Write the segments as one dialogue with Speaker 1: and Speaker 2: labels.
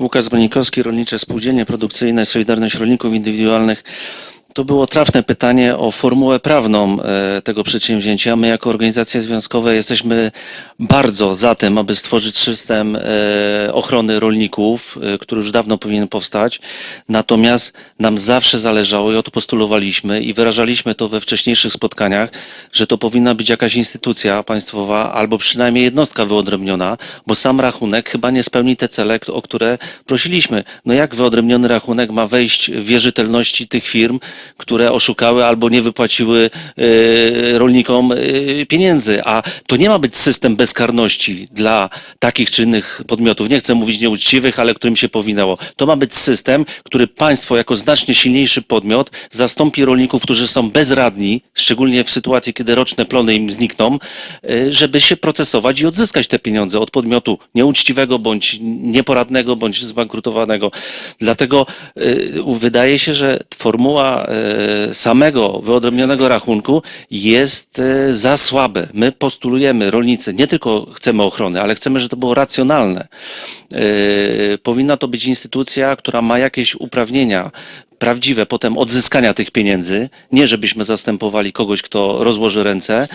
Speaker 1: Łukasz Zbonikowski, Rolnicze Spółdzielnie Produkcyjne, Solidarność Rolników Indywidualnych. To było trafne pytanie o formułę prawną e, tego przedsięwzięcia. My jako organizacje związkowe jesteśmy bardzo za tym, aby stworzyć system e, ochrony rolników, e, który już dawno powinien powstać. Natomiast nam zawsze zależało i o to postulowaliśmy i wyrażaliśmy to we wcześniejszych spotkaniach, że to powinna być jakaś instytucja państwowa albo przynajmniej jednostka wyodrębniona, bo sam rachunek chyba nie spełni te cele, o które prosiliśmy. No jak wyodrębniony rachunek ma wejść w wierzytelności tych firm, które oszukały albo nie wypłaciły e, rolnikom e, pieniędzy, a to nie ma być system bezkarności dla takich czy innych podmiotów. Nie chcę mówić nieuczciwych, ale którym się powinnało. To ma być system, który państwo jako znacznie silniejszy podmiot zastąpi rolników, którzy są bezradni, szczególnie w sytuacji, kiedy roczne plony im znikną, e, żeby się procesować i odzyskać te pieniądze od podmiotu nieuczciwego, bądź nieporadnego, bądź zbankrutowanego. Dlatego wydaje się, że formuła samego wyodrębnionego rachunku jest e, za słabe. My postulujemy, rolnicy, nie tylko chcemy ochrony, ale chcemy, żeby to było racjonalne. E, Powinna to być instytucja, która ma jakieś uprawnienia prawdziwe potem odzyskania tych pieniędzy, nie żebyśmy zastępowali kogoś, kto rozłoży ręce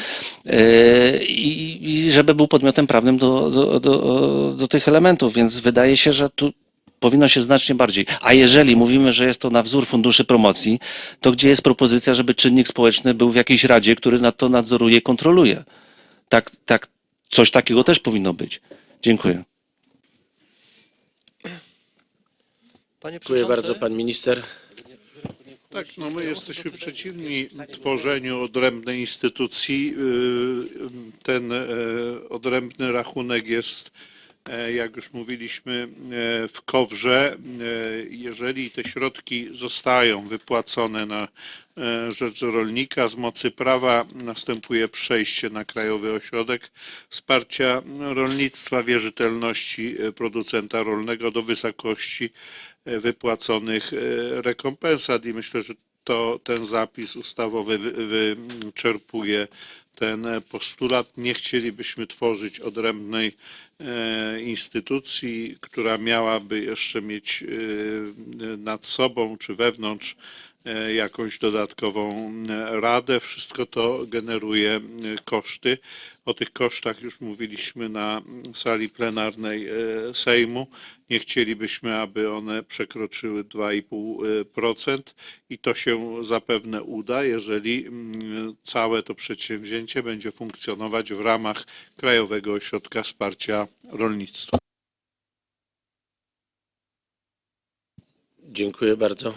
Speaker 1: e, i żeby był podmiotem prawnym do, do, do, do tych elementów, więc wydaje się, że tu powinno się znacznie bardziej. A jeżeli mówimy, że jest to na wzór funduszy promocji, to gdzie jest propozycja, żeby czynnik społeczny był w jakiejś radzie, który na to nadzoruje, kontroluje? Tak, tak, coś takiego też powinno być. Dziękuję.
Speaker 2: Panie
Speaker 3: Dziękuję bardzo, pan minister.
Speaker 4: Tak, no my jesteśmy przeciwni tworzeniu odrębnej instytucji. Yy, Ten e, odrębny rachunek jest, jak już mówiliśmy, e, w kowrze. E, Jeżeli te środki zostają wypłacone na e, rzecz rolnika, z mocy prawa następuje przejście na Krajowy Ośrodek Wsparcia Rolnictwa, wierzytelności e, producenta rolnego do wysokości e, wypłaconych e, rekompensat i myślę, że to ten zapis ustawowy wy- wyczerpuje ten postulat. Nie chcielibyśmy tworzyć odrębnej e, instytucji, która miałaby jeszcze mieć e, nad sobą czy wewnątrz jakąś dodatkową e, radę. Wszystko to generuje e, koszty. O tych kosztach już mówiliśmy na sali plenarnej e, Sejmu. Nie chcielibyśmy, aby one przekroczyły 2,5% i to się zapewne uda, jeżeli mm, całe to przedsięwzięcie będzie funkcjonować w ramach Krajowego Ośrodka Wsparcia Rolnictwa.
Speaker 3: Dziękuję bardzo.